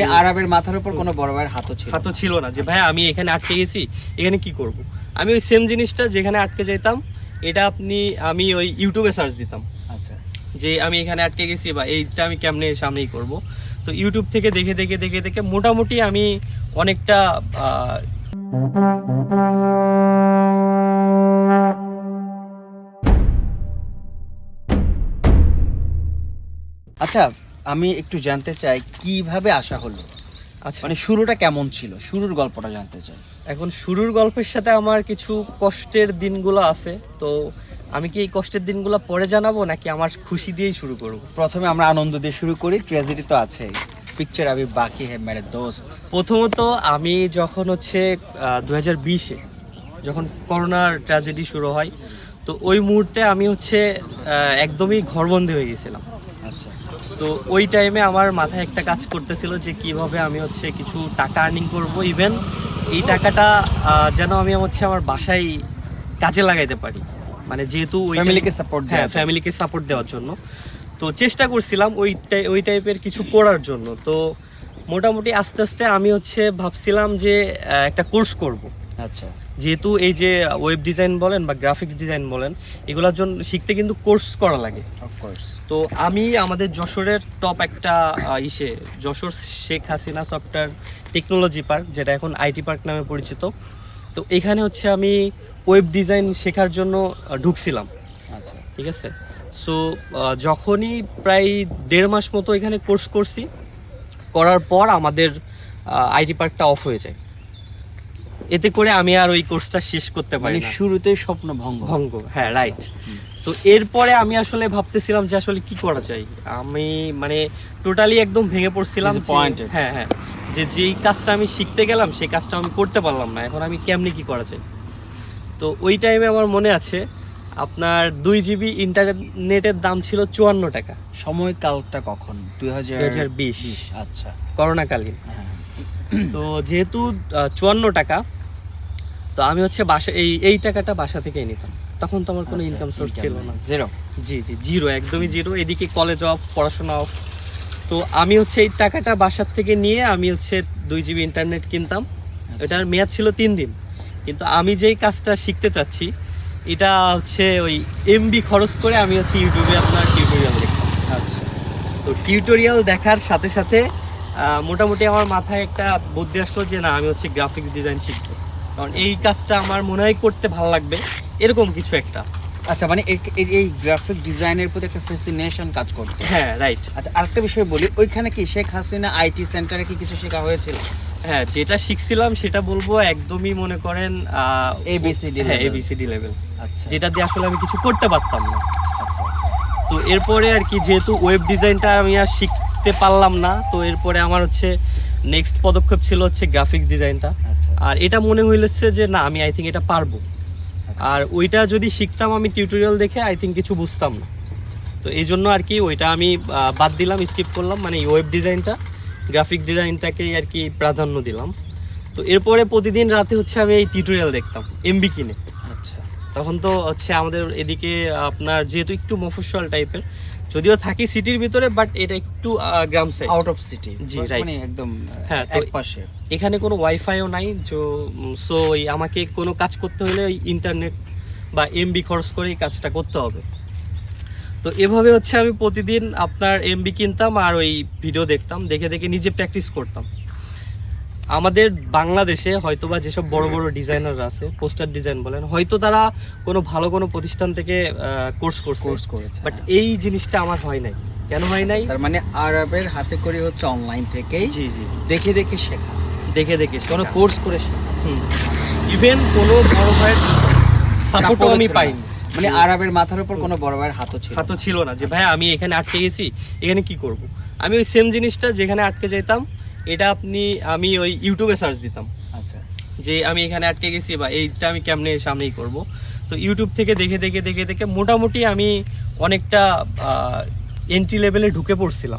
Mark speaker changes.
Speaker 1: মানে আরবের মাথার উপর কোনো বড় ভাইয়ের হাতও ছিল
Speaker 2: হাতও ছিল না যে ভাই আমি এখানে আটকে গেছি এখানে কি করব? আমি ওই সেম জিনিসটা যেখানে আটকে যেতাম এটা আপনি আমি ওই ইউটিউবে সার্চ দিতাম।
Speaker 1: আচ্ছা।
Speaker 2: যে আমি এখানে আটকে গেছি বা এইটা আমি কেমনে সামনেই করব? তো ইউটিউব থেকে দেখে দেখে দেখে দেখে মোটামুটি আমি অনেকটা আহ,
Speaker 1: আচ্ছা আমি একটু জানতে চাই কীভাবে আসা হলো?
Speaker 2: আচ্ছা।
Speaker 1: মানে শুরুটা কেমন ছিল? শুরুর গল্পটা জানতে চাই।
Speaker 2: এখন শুরুর গল্পের সাথে আমার কিছু কষ্টের দিনগুলো আছে তো আমি কি এই কষ্টের দিনগুলো পরে জানাব নাকি আমার খুশি দিয়েই শুরু করব?
Speaker 1: প্রথমে আমরা আনন্দ দিয়ে শুরু করি ট্র্যাজেডি তো আছে। পিকচার আমি বাকি হ্যাঁ মেরে দোস্ত।
Speaker 2: প্রথমত আমি যখন হচ্ছে দু হাজার বিশে যখন করোনার ট্র্যাজেডি শুরু হয় তো ওই মুহূর্তে আমি হচ্ছে একদমই ঘরবন্দি হয়ে গেছিলাম। তো ওই টাইমে আমার মাথায় একটা কাজ করতেছিল যে কীভাবে আমি হচ্ছে কিছু টাকা আর্নিং করব ইভেন এই টাকাটা যেন আমি হচ্ছে আমার বাসায় কাজে লাগাইতে পারি। মানে যেহেতু ওই
Speaker 1: ফ্যামিলিকে সাপোর্ট
Speaker 2: হ্যাঁ
Speaker 1: দেওয়া
Speaker 2: ফ্যামিলিকে সাপোর্ট দেওয়ার জন্য। তো চেষ্টা করছিলাম ওই টাই- ওই টাইপের কিছু করার জন্য। তো মোটামুটি আস্তে আস্তে আমি হচ্ছে ভাবছিলাম যে একটা কোর্স করব।
Speaker 1: আচ্ছা।
Speaker 2: যেহেতু এই যে ওয়েব ডিজাইন বলেন বা গ্রাফিক্স ডিজাইন বলেন এগুলোর জন্য শিখতে কিন্তু কোর্স করা লাগে।
Speaker 1: অফকোর্স
Speaker 2: তো আমি আমাদের যশোরের টপ একটা ইসে Jessore Sheikh Hasina software technology park যেটা এখন আইটি পার্ক নামে পরিচিত। তো এখানে হচ্ছে আমি ওয়েব ডিজাইন শেখার জন্য ঢুকছিলাম।
Speaker 1: আচ্ছা।
Speaker 2: ঠিক আছে? সো যখনই প্রায় দেড় মাস মতো এখানে কোর্স করছি করার পর আমাদের আইটি পার্কটা অফ হয়ে যায়। এতে করে আমি আর ওই কোর্সটা শেষ করতে পারি
Speaker 1: মানে
Speaker 2: না।
Speaker 1: শুরুতেই স্বপ্ন ভঙ্গ।
Speaker 2: ভঙ্গ হ্যাঁ রাইট তো এরপরে আমি আসলে ভাবতেছিলাম যে আসলে কি করা যায়? আমি মানে টোটালি একদম ভেঙে পড়ছিলাম হ্যাঁ হ্যাঁ যে যেই কাজটা আমি শিখতে গেলাম সেই কাজটা আমি করতে পারলাম না। এখন আমি কেমনি কি করা যায়? তো ওই টাইমে আমার মনে আছে আপনার দুই জিবি ইন্টারনেটের দাম ছিল চুয়ান্ন টাকা।
Speaker 1: সময়কালটা কখন? দুই হাজার
Speaker 2: 2020
Speaker 1: আচ্ছা।
Speaker 2: করোনাকালীন।
Speaker 1: হ্যাঁ।
Speaker 2: তো যেহেতু চুয়ান্ন টাকা তো আমি হচ্ছে বাসা এই এই টাকাটা বাসা থেকেই নিতাম। তখন তো আমার কোনো
Speaker 1: আচ্ছা,
Speaker 2: ইনকাম সোর্স ছিল না।
Speaker 1: জিরো
Speaker 2: জি জি জিরো একদমই জিরো এদিকে কলেজ অফ পড়াশোনা অফ তো আমি হচ্ছে এই টাকাটা বাসার থেকে নিয়ে আমি হচ্ছে দুই জিবি ইন্টারনেট কিনতাম। এটার মেয়াদ ছিল তিন দিন। কিন্তু আমি যেই কাজটা শিখতে চাচ্ছি এটা হচ্ছে ওই এমবি খরচ করে আমি হচ্ছে ইউটিউবে আপনার টিউটোরিয়াল দেখতাম।
Speaker 1: আচ্ছা।
Speaker 2: তো টিউটোরিয়াল দেখার সাথে সাথে মোটামুটি আমার মাথায় একটা বুদ্ধি আসলো যে না আমি হচ্ছে গ্রাফিক্স ডিজাইন শিখব। কারণ এই কাজটা আমার মনে হয় করতে ভালো লাগবে। এরকম কিছু একটা।
Speaker 1: আচ্ছা মানে এই- গ্রাফিক ডিজাইনের প্রতি একটা ফ্যাসিনেশন কাজ করতো।
Speaker 2: হ্যাঁ রাইট
Speaker 1: আচ্ছা আরেকটা বিষয় বলি ওইখানে কি শেখ হাসিনা আইটি সেন্টারে কি কিছু শেখা হয়েছিল?
Speaker 2: হ্যাঁ যেটা শিখছিলাম সেটা বলব একদমই মনে করেন
Speaker 1: ABCD
Speaker 2: হ্যাঁ। এবিসিডি লেভেল
Speaker 1: আচ্ছা।
Speaker 2: যেটা দিয়ে আসলে আমি কিছু করতে পারতাম না।
Speaker 1: আচ্ছা আচ্ছা।
Speaker 2: তো এরপরে আর কি যেহেতু ওয়েব ডিজাইনটা আমি আর শিখতে পারলাম না তো এরপরে আমার হচ্ছে নেক্সট পদক্ষেপ ছিল হচ্ছে গ্রাফিক্স ডিজাইনটা
Speaker 1: আচ্ছা।
Speaker 2: আর এটা মনে হইলেছে যে না আমি আই থিঙ্ক এটা পারব। আর ওইটা যদি শিখতাম আমি টিউটোরিয়াল দেখে আই থিঙ্ক কিছু বুঝতাম না। তো এই জন্য আর কি ওইটা আমি বাদ দিলাম স্কিপ করলাম। মানে ওয়েব ডিজাইনটা গ্রাফিক ডিজাইনটাকেই আর কি প্রাধান্য দিলাম। তো এরপরে প্রতিদিন রাতে হচ্ছে আমি এই টিউটোরিয়াল দেখতাম এমবি কিনে
Speaker 1: আচ্ছা।
Speaker 2: তখন তো হচ্ছে আমাদের এদিকে আপনার যেহেতু একটু মফস্বল টাইপের যদিও থাকি সিটির ভিতরে বাট এটা একটু গ্রাম সাইড
Speaker 1: আউট অফ সিটি
Speaker 2: জি, রাইট
Speaker 1: মানে একদম
Speaker 2: হ্যাঁ, তো-
Speaker 1: এক পাশে।
Speaker 2: এখানে কোনো ওয়াইফাইও নাই যে সো ওই আমাকে কোনো কাজ করতে হলে ওই ইন্টারনেট বা এমবি খরচ করেই কাজটা করতে হবে। তো এভাবে হচ্ছে আমি প্রতিদিন আপনার এমবি কিনতাম আর ওই ভিডিও দেখতাম দেখে দেখে নিজে প্র্যাকটিস করতাম। আমাদের বাংলাদেশে হয়তোবা যেসব বড় বড় ডিজাইনার আছে পোস্টার ডিজাইন বলেন হয়তো তারা কোনো ভালো কোনো প্রতিষ্ঠান থেকে কোর্স করছে।
Speaker 1: কোর্স করেছে
Speaker 2: বাট
Speaker 1: হ্যাঁ।
Speaker 2: এই জিনিসটা আমার হয় নাই। কেন হয় নাই?
Speaker 1: তার মানে আরবের হাতে করে হচ্ছে অনলাইন থেকেই
Speaker 2: জি জি।
Speaker 1: দেখে দেখে শেখা।
Speaker 2: দেখে দেখে
Speaker 1: কোনো কোর্স করে শেখা।
Speaker 2: ইভেন কোনো বড় ভাইয়ের সাপোর্টও আমি। পাইনি।
Speaker 1: মানে আরবের মাথার উপর কোনো বড় ভাইয়ের হাতও ছিল
Speaker 2: হাতও ছিল না। যে ভাই আমি এখানে আটকে গেছি এখানে কি করব? আমি ওই সেম জিনিসটা যেখানে আটকে যেতাম এটা আপনি আমি ওই ইউটিউবে সার্চ দিতাম।
Speaker 1: আচ্ছা।
Speaker 2: যে আমি এখানে আটকে গেছি বা এইটা আমি কেমনে সামনেই করব। তো ইউটিউব থেকে দেখে দেখে দেখে দেখে মোটামুটি আমি অনেকটা এন্ট্রি লেভেলে ঢুকে পড়ছিলাম।